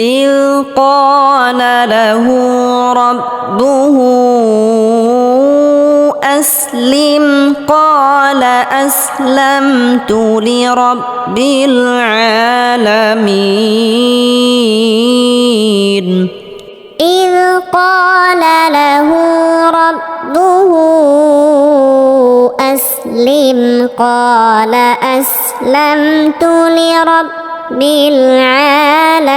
إذ قال له ربه أسلم قال أسلمت لرب العالمين إذ قال له ربه أسلم قال أسلمت لرب العالمين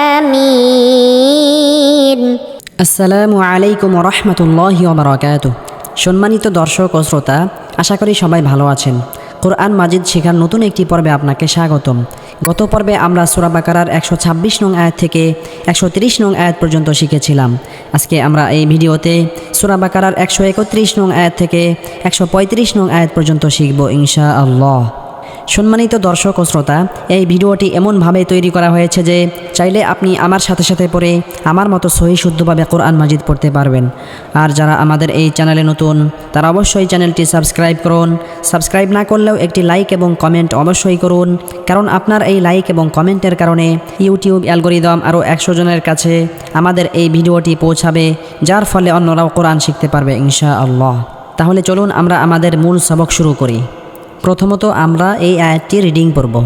আসসালামু আলাইকুম রহমতুল্লাহ ওবরাকাত সম্মানিত দর্শক ও শ্রোতা আশা করি সবাই ভালো আছেন কোরআন মাজিদ শেখার নতুন একটি পর্বে আপনাকে স্বাগতম গত পর্বে আমরা সুরা বাকারার একশো ছাব্বিশ নং আয়াত থেকে একশো তিরিশ নং আয়াত পর্যন্ত শিখেছিলাম আজকে আমরা এই ভিডিওতে সুরা বাকারার একশো একত্রিশ নং আয়াত থেকে একশো পঁয়ত্রিশ নং আয়াত পর্যন্ত শিখব ইনশা আল্লাহ সম্মানিত দর্শক ও শ্রোতা, এই ভিডিওটি এমনভাবে তৈরি করা হয়েছে যে চাইলে আপনি আমার সাথে সাথে পড়ে আমার মতো সহি শুদ্ধভাবে কোরআন মাজিদ পড়তে পারবেন। আর যারা আমাদের এই চ্যানেলে নতুন, তারা অবশ্যই চ্যানেলটি সাবস্ক্রাইব করুন। সাবস্ক্রাইব না করলেও একটি লাইক এবং কমেন্ট অবশ্যই করুন। কারণ আপনার এই লাইক এবং কমেন্টের কারণে ইউটিউব অ্যালগোরিদম আরও একশো জনের কাছে আমাদের এই ভিডিওটি পৌঁছাবে, যার ফলে অন্যরাও কোরআন শিখতে পারবে ইনশা আল্লাহ তাহলে চলুন আমরা আমাদের মূল সবক শুরু করি। প্রথমত আমরা এই আয়াতটি রিডিং পড়ব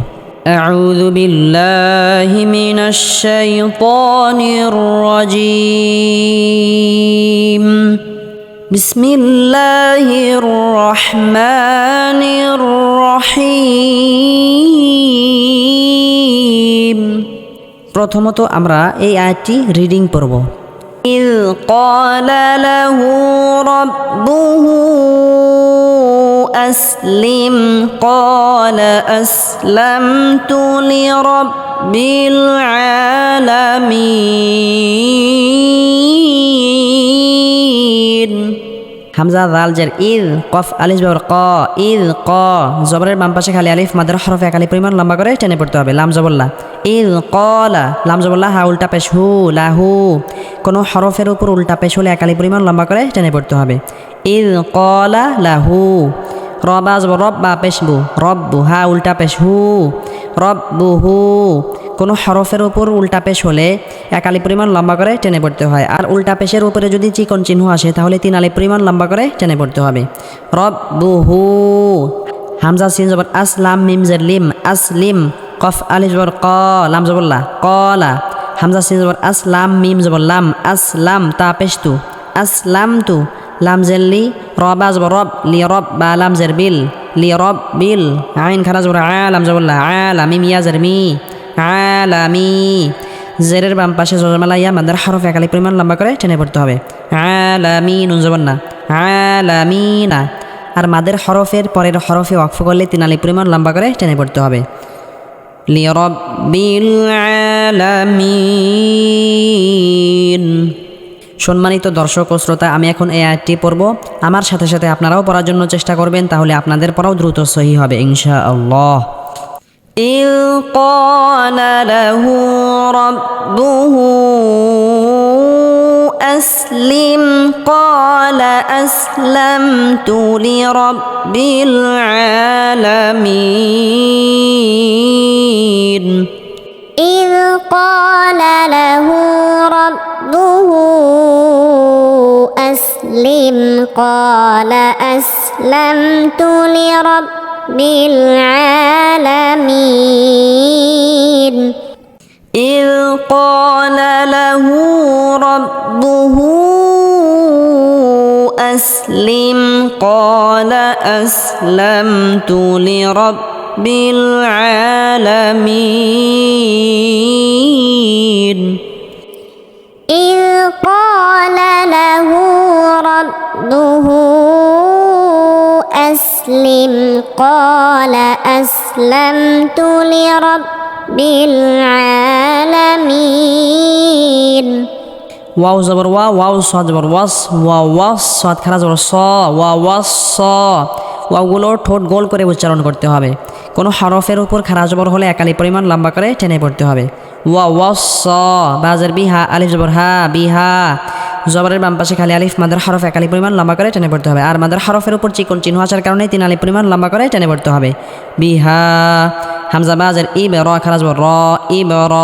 أعوذ بالله من الشيطان الرجيم بسم الله الرحمن الرحيم প্রথমত আমরা এই আয়াতটি রিডিং পড়ব إذ قال له ربه أسلم قال أسلمت لرب العالمين হামজা জাল জের ইদ কফ আলিস বাবর ক ইদ ক জবরের বাম পাশে খালি আলিফ মাদের হরফ একালি পরিমাণ লম্বা করে টেনে পড়তে হবে লাম জবল্লা ইদ কলা লাম জবল্লা হা উল্টা পেশ হু লাহু কোনো হরফের উপর উল্টা পেশ হলে একালি পরিমাণ লম্বা করে টেনে পড়তে হবে ইদ কলা লাহু রবা জবর রব বা পেশবু রব্বু হা, উল্টা পেশ, হু রব্বু হু। কোনো হরফের ওপর উল্টা পেশ হলে এক আলি পরিমাণ লম্বা করে টেনে পড়তে হয়। আর উল্টা পেশের উপরে যদি চিকন চিহ্ন আসে, তাহলে তিন আলি পরিমাণ লম্বা করে টেনে পড়তে হবে। রব্বুহু হামজা, সিন, জবর, আসলাম, মিম, জের, লিম, আসলিম, কফ আলি জবর, ক, লাম জবল্লা কলা। হামজা, সিন, জবর, আসলাম, মিম, জবর, লাম, আসলাম, তা, পেশ পেশতু আসলাম তু। লাম জেল্লি রবা জবর রব, লি রব বা লাম জের বিল, লি রব বিল। আইন খানা জবর আলাম জবল্লা, আলামি মিয়া জের মি, আলামি। জেরের বাম পাশে জজমালা ইয়া মাদার হরফ একালি পরিমাণ লম্বা করে টেনে পড়তে হবে। আলামি নুন জবর না আলামিনা আর মাদের হরফের পরের হরফে ওয়াকফ করলে তিন আলি পরিমাণ লম্বা করে টেনে পড়তে হবে। লিরব্বিল আলামিন। সম্মানিত দর্শক ও শ্রোতা আমি এখন এই আয়াতটি পড়ব আমার সাথে সাথে আপনারাও পড়ার জন্য চেষ্টা করবেন তাহলে আপনাদের পড়াও দ্রুত সহি হবে ইনশা আল্লাহ إذ قال له ربه أسلم قال أسلمت لرب العالمين إذ قال له ربه أسلم. قال أسلمت لرب العالمين. إذ قال له ربه أسلم. قال أسلمت لرب العالمين. إذ قال له ربه أسلم قال أسلمت لرب العالمين ওয়াও জবর ওয়া ওয়াও স জবর ওয়াস ওয়া ওয়াস সাদ খারা জবর স ওয়া ওয়াস স ওয়াওগুলো ঠোঁট গোল করে উচ্চারণ করতে হবে কোনো হরফের উপর খারা জবর হলে একালি পরিমাণ লম্বা করে টেনে পড়তে হবে ওয়া ওয়াস, বাজের বিহা, আলিফ জবর হা, বিহা। জবরের বাম পাশে খালি আলিফ, মাদার হরফ একালি পরিমাণ লম্বা করে টেনে পড়তে হবে। আর মাদার হরফের উপর চিকন চিহ্ন আসার কারণে তিন আলি পরিমাণ লম্বা করে টেনে পড়তে হবে। বিহা। হামজা বাজের ই র খারাজ র, ই র।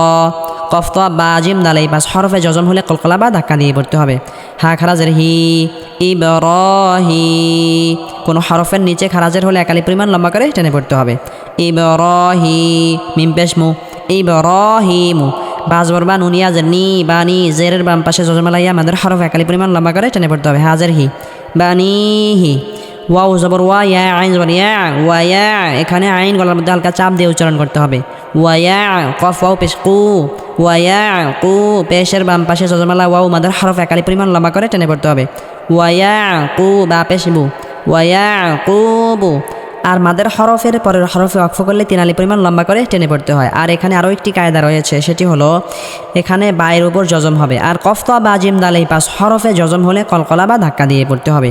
কফত বা, জিম দালাই পাঁচ হরফে জজম হলে কলকলা বা ধাক্কা দিয়ে পড়তে হবে। হা খারাজের হি ইবরহি কোনো হরফের নিচে খারাজের হলে একালি পরিমাণ লম্বা করে টেনে পড়তে হবে। ইবরহি মিম পেশ ইবরহিমু। বাজবর বা নুনিয়াজের নি বা নি জেরের বাম পাশে জজমালাইয়া আমাদের হরফ একালি পরিমাণ লম্বা করে টেনে পড়তে হবে। হাজের হি। বানিহি ওয়াও জবর ওয়া, ইয়া আইন জবর ইয়া, ওয়া ইয়া, এখানে আইন গলার মধ্যে হালকা চাপ দিয়ে উচ্চারণ করতে হবে। ওয়া ইয়া, কফ, ওয়াও, পেশ, কু। ওয়া ইয়া, কু, পেশের বাম পাশে জজমালা ওয়াও মাদের হরফ একালি পরিমাণ লম্বা করে টেনে পড়তে হবে। ওয়া ইয়া, কু, বা, পেশ, বু। ওয়া ইয়া কুবু আর মাদের হরফের পরের হরফে অক্ষ করলে তিন আলি পরিমাণ লম্বা করে টেনে পড়তে হয় আর এখানে আরও একটি কায়দা রয়েছে সেটি হলো এখানে বায়ের উপর জজম হবে আর কফতা বা জিম দালেই পাস হরফে জজম হলে কলকলা বা ধাক্কা দিয়ে পড়তে হবে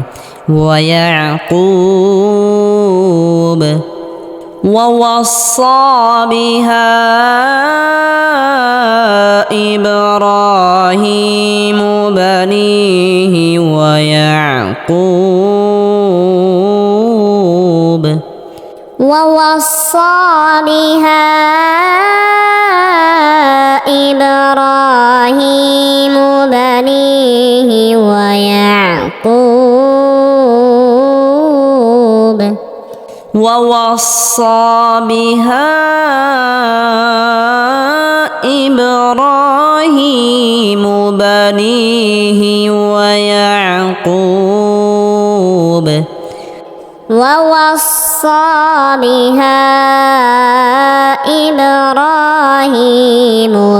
ওয়াকুব ووصى بها إبراهيم بنيه ويعقوب ووصى بها إبراهيم بنيه ويعقوب. ووصى بها إبراهيم بنيه ويعقوب. ووصى بها إبراهيم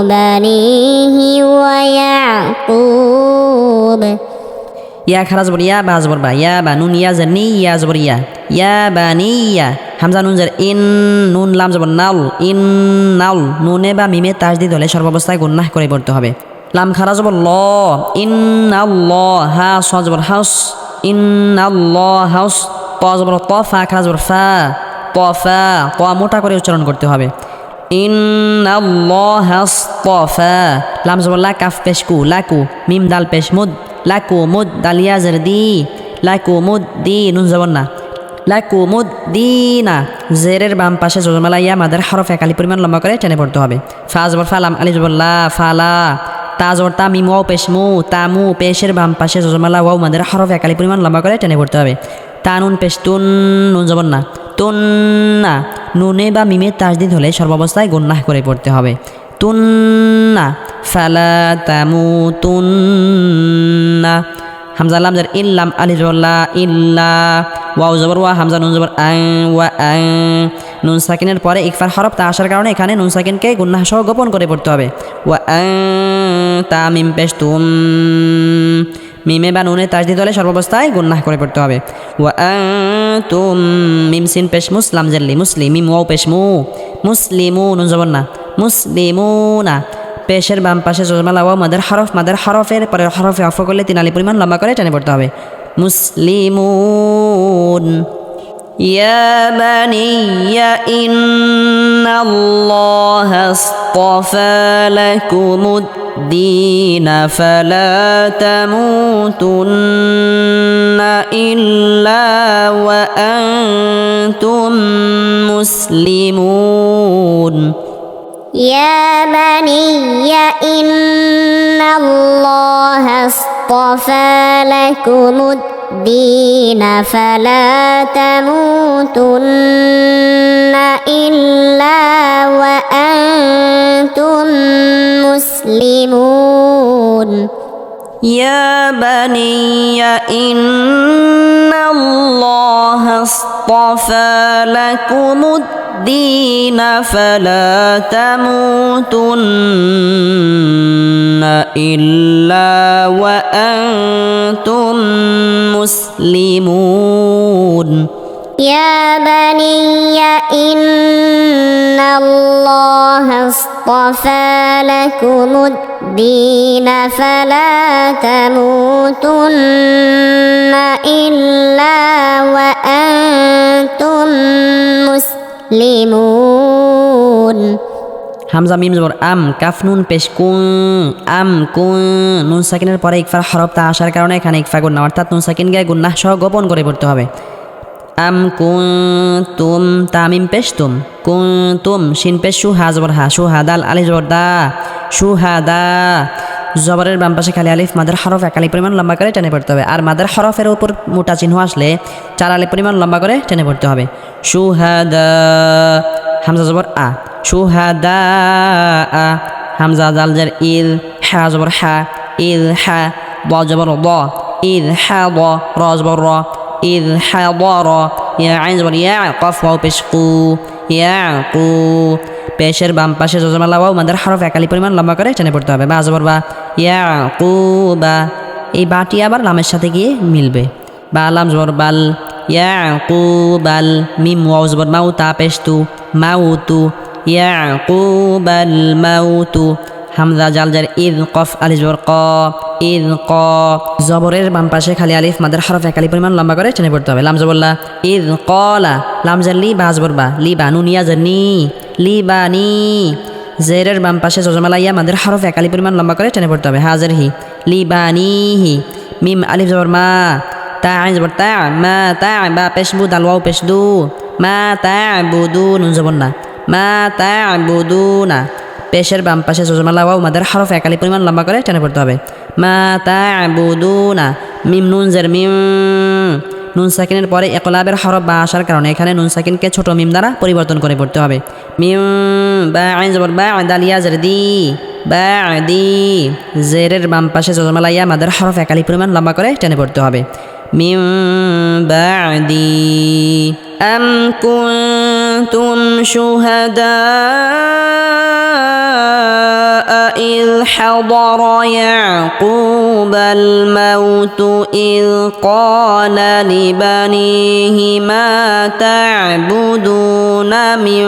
بنيه ويعقوب ইয়া খারাজ বর ইয়া বাজ বর বা ইয়া বা নুন ইয়া জার নি ইয়া জবর ইয়া ইয়া বা নি ইয়া হামজা নুন জার ইন নুন লাম জবর নাল ইন নাল নুনে বা মিমে তাজদিদ হলে সর্বাবস্থায় গুন্নাহ করে পড়তে হবে লাম খারাজ বর ল ইন ল হা স জবর হাউস ইন ল হাউস ত জবর ত, ফা বর ফা ত ত মোটা করে উচ্চারণ করতে হবে। লাম জবর লা, কাফ পেশকু লাকু মিম, দাল, পেশ, মুদ লাকু মুদ দালিয়া জের, দি লাকু মুদ, দি, নুন, জবর না। লাকু মুদ, দি, না। জেরের বাম পাশে জজমালা ইয়া, মাদের, হরফ একালি পরিমাণ লম্বা করে টেনে পড়তে হবে। ফা জবর ফালাম আলি জবর লা ফালা তা জবর তা, মিম, ওয়াও, পেশ, মু তামু পেশের বাম পাশে জজমালা ওয়াও, মাদের, হরফ একালি পরিমাণ লম্বা করে টেনে পড়তে হবে। তা নুন পেশ, তুন, নুন জবর না। তুন্না নুনে বা মিমে তাজদিদ হলে সর্বাবস্থায় গুন্নাহ করে পড়তে হবে। তুন্না ফালা তামু তুন্না হামজা লাম জার ইল্লাম আলি ইল্লা, ওয়াও জবর ওয়া, হামজা নুন জবর আং ওয়া আং। নুন সাকিনের পরে ইকফার হরফ তা আসার কারণে এখানে নুন সাকিনকে গুন্নাহ সহ গোপন করে পড়তে হবে। ওয়া আং, তা মিম পেশ তুম মিমে বা নুনে তাজদিদ হলে সর্বাবস্থায় গুন্নাহ করে পড়তে হবে। ওয়া মিম সিন পেশ মুসলাম জাল্লি মুসলিম মিম ওয়াও পেশ মু। মুসলিমু, নুন জবর না। মুসলিমুনা। পেশের বাম পাশে জজমালা ওয়া মাদের হরফ, মাদের হরফের পরে হরফে অফ করলে তিনালি পরিমাণ লম্বা করে টেনে পড়তে হবে। মুসলিমুন। يا بني إن الله اصطفى لكم الدين فلا تموتن إلا وأنتم مسلمون. يا بني إن الله اصطفى لكم الدين فلا تموتن إلا وأنتم مسلمون يا بني إن الله اصطفى لكم الدين فلا تموتن إلا وأنتم مسلمون. يا بني إن الله اصطفى لكم الدين فلا تموتن إلا وأنتم مسلمون হামজা মিম জবর আম কাফ নুন পেশ কুন আম কুন নুন সাকিনের পরে ইকফার হরফ তা আসার কারণে এখানে ইকফা গুন্না অর্থাৎ নুন সাকিন গায়ে গুন্নাহ সহ গোপন করে পড়তে হবে আম কুন্তুম তামিম পেশ তুম কুন্তুম শিন পেশ সুহা জবর হা সুহাদাল আলি জবর দা সুহাদা জবরের বাম পাশে খালি আলিফ, মাদের হরফ, এক একালি পরিমাণ লম্বা করে টেনে পড়তে হবে। আর মাদার হরফের উপর মোটা চিহ্ন আসলে চার আলি পরিমাণ লম্বা করে টেনে পড়তে হবে। সুহাদা হামজা জবর আ। সুহাদা আ। হামজা জাল জার ইল, হা জবর হা, ইল, হা ব জবর ব ইল, হা ব র জবর র। ইয়া আইন জবর ইয়া কফ ওয়াও পেশ কু পেশের বাম পাশে জজমালা ওয়াও মাদের হরফ একালি পরিমাণ লম্বা করে টেনে পড়তে হবে। বা জবর বা। ইয়া কু বা। এই বাটি আবার লামের সাথে গিয়ে মিলবে। বা লাম জবর বাল। ইয়া কু বাল। মিম ওয়াও জবর মাউ তা পেশ তু। মাউ তু। ইয়া কু বাল মাউ তু। হামজা জাল জার ইদ কফ আলি জবর ক, ইদ ক। জবরের বাম পাশে খালি আলিফ, মাদের হরফ একালি পরিমাণ লম্বা করে টেনে পড়তে হবে। লাম জবরলা ইদ কলা, লাম জার লি বা জবর বা। লি বা নুনিয়া জার নি। লি বা নি। জেরের বাম পাশে জজমালা ইয়া মাদের হরফ একালি পরিমাণ লম্বা করে টেনে পড়তে হবে। হাজার হি। লি বা নি হি। মিম আলিফ জবর মা। তা আইন জবর তা, মা তা বা পেশবু দাল ওয়াও পেশদু মা তা বুদু নুন জবর না। মা তা বুদু না। পেশের বাম পাশে জজমালা ওয়াও মাদের হরফ একালি পরিমাণ লম্বা করে টেনে পড়তে হবে। মা তা বুদু না মিম নুন জের মিম। নুন সাকিনের পরে একলাবের হরফ বা আসার কারণে এখানে নুন সাকিনকে ছোট মিম দ্বারা পরিবর্তন করে পড়তে হবে। মিম, বা আইন জবর, বা দালিয়া জের দি, বা দি। জেরের বাম পাশে জজমালাইয়া মাদের হরফ একালি পরিমাণ লম্বা করে টেনে পড়তে হবে। মিম বাদি আম كنتم شهداء إذ حضر يعقوب الموت إذ قال لبنيه ما تعبدون من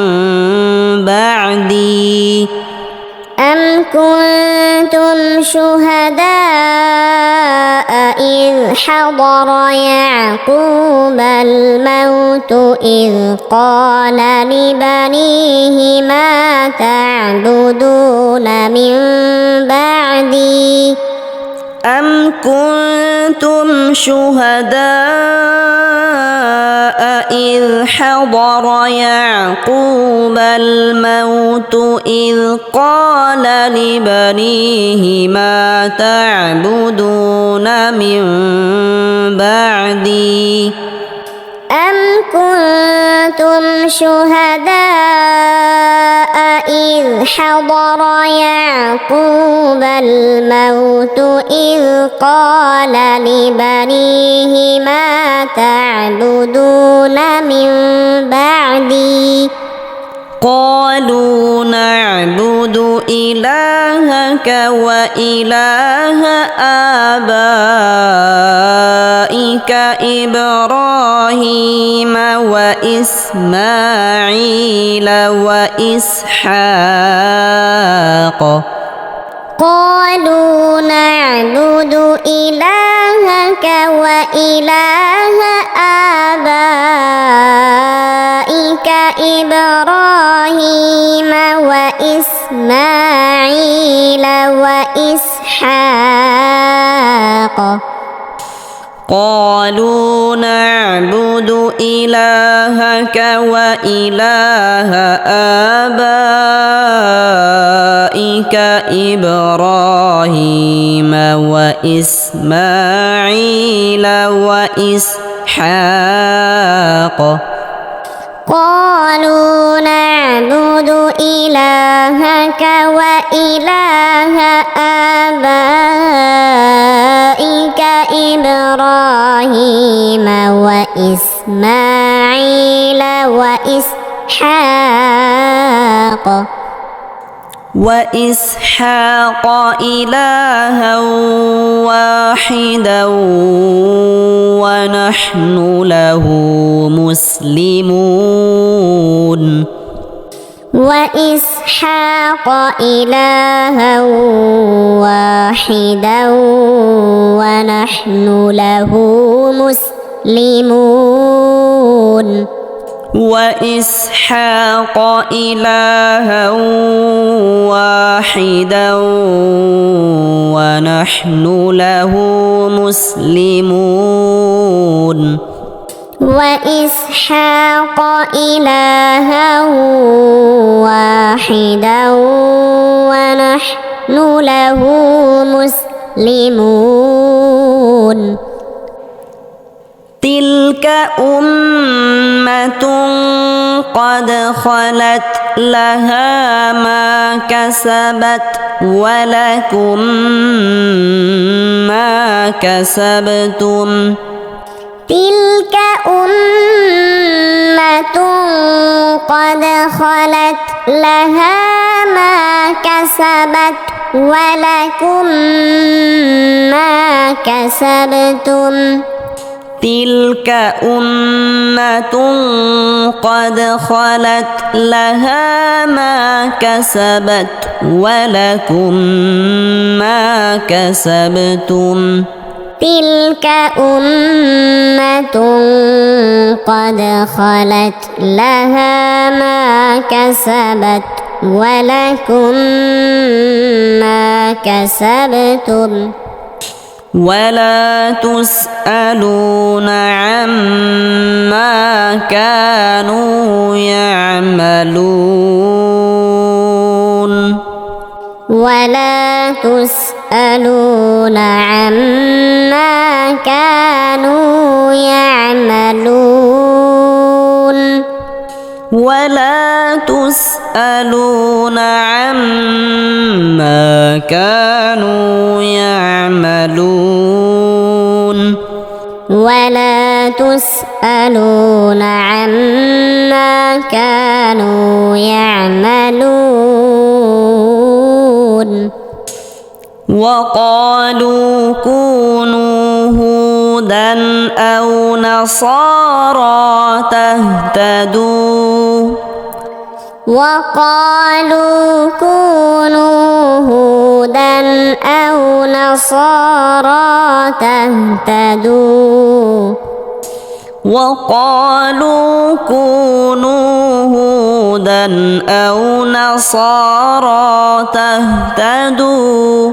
بعدي؟ أم كنتم شهداء حضر يعقوب الموت إذ قال لبنيه ما تعبدون من بعدي أم كنتم شهداء إذ حضر يعقوب الموت إذ قال لبنيه ما تعبدون من بعدي؟ أم كنتم شهداء إذ حضر يعقوب الموت إذ قال لبنيه ما تعبدون قالوا نعبد إلهك وإله آبائك إبراهيم وإسماعيل وإسحاق. قالوا نعبد إلهك وإله آبائك إبراهيم وإسماعيل وإسحاق. قالوا نعبد إلهك وإله آبائك إبراهيم وإسماعيل وإسحاق. قالوا نعبد إلهك وإله آبائك إبراهيم وإسماعيل وإسحاق وإسحاق إلها واحدا ونحن له مسلمون. وإسحاق إلها واحدا ونحن له مسلمون. وإسحاق إلها واحدا ونحن له مسلمون. وإسحاق إلها واحدا ونحن له مسلمون. تلك أمة قد خلت لها ما كسبت ولكم ما كسبتم تلك أمة قد خلت لها ما كسبت ولكم ما كسبتم تلك أمة قد خلت لها ما كسبت ولكم ما كسبتم تلك أمة قد خلت لها ما كسبت ولكم ما كسبتم ولا تسألون عما كانوا يعملون ولا تسألون عما كانوا يعملون ولا تسألون عما كانوا يعملون. ولا تسألون عما كانوا يعملون. وقالوا كونوا هودا أو نصارى تهتدوا وقالوا كونوا هودا أو نصارى تهتدوا وقالوا كونوا هودا أو نصارى تهتدوا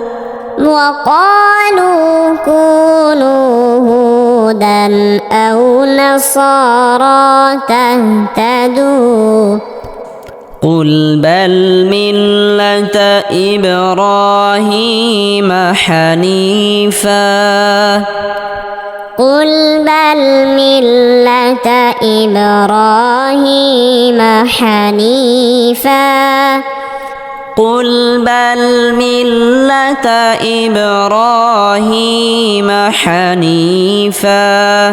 وقالوا كونوا هودا أو نصارى تهتدوا. قل بل ملة إبراهيم حنيفا. قل بل ملة إبراهيم حنيفا. قل بل ملة إبراهيم حنيفا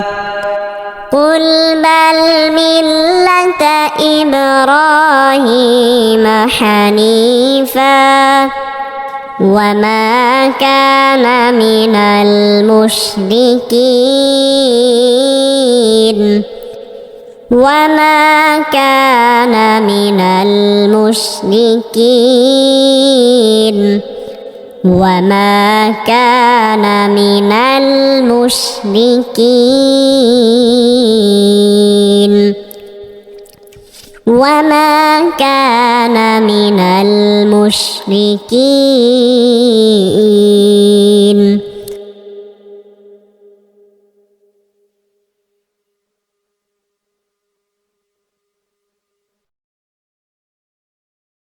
قل بل ملة إبراهيم حنيفا وما كان من المشركين وما كان من المشركين وما كان من المشركين وما كان من المشركين